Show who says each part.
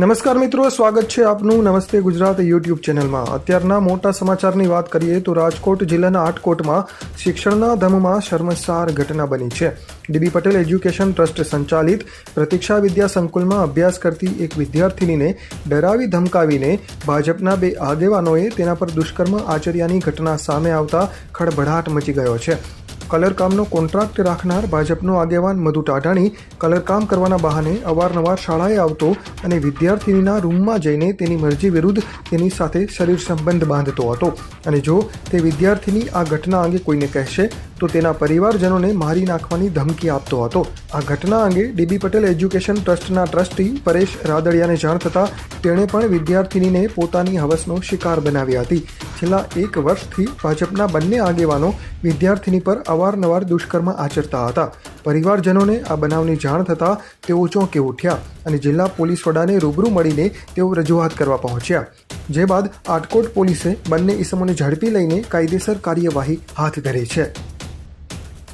Speaker 1: નમસ્કાર મિત્રો, સ્વાગત છે આપનું નમસ્તે ગુજરાત યુટ્યુબ ચેનલમાં. અત્યારના મોટા સમાચારની વાત કરીએ તો રાજકોટ જિલ્લાના આટકોટમાં શિક્ષણના ધમમાં શર્મસાર ઘટના બની છે. ડીબી પટેલ એજ્યુકેશન ટ્રસ્ટ સંચાલિત પ્રતીક્ષા વિદ્યા સંકુલમાં અભ્યાસ કરતી એક વિદ્યાર્થિનીને ડરાવી ધમકાવીને ભાજપના બે આગેવાનોએ તેના પર દુષ્કર્મ આચર્યાની ઘટના સામે આવતા ખળભળાટ મચી ગયો છે. કલરકામનો કોન્ટ્રાક્ટ રાખનાર ભાજપનો આગેવાન મધુ ટાઢાણી કલરકામ કરવાના બહાને અવારનવાર શાળાએ આવતો અને વિદ્યાર્થિનીના રૂમમાં જઈને તેની મરજી વિરુદ્ધ તેની સાથે શરીર સંબંધ બાંધતો હતો. અને જો તે વિદ્યાર્થીની આ ઘટના અંગે કોઈને કહેશે, તો તેના પરિવારજનોને મારી નાખવાની ધમકી આપતો હતો. આ ઘટના અંગે ડીબી પટેલ એજ્યુકેશન ટ્રસ્ટના ટ્રસ્ટી પરેશ રાદડિયાને જાણ થતાં તેણે પણ વિદ્યાર્થિનીને પોતાની હવસનો શિકાર બનાવી હતી. છેલ્લા એક વર્ષથી ભાજપના બંને આગેવાનો વિદ્યાર્થિની પર અવારનવાર દુષ્કર્મ આચરતા હતા. પરિવારજનોને આ બનાવની જાણ થતાં તેઓ ચોંકી ઉઠ્યા અને જિલ્લા પોલીસ વડાને રૂબરૂ મળીને તેઓ રજૂઆત કરવા પહોંચ્યા. જે બાદ આટકોટ પોલીસે બંને ઇસમોને ઝડપી લઈને કાયદેસર કાર્યવાહી હાથ ધરી છે.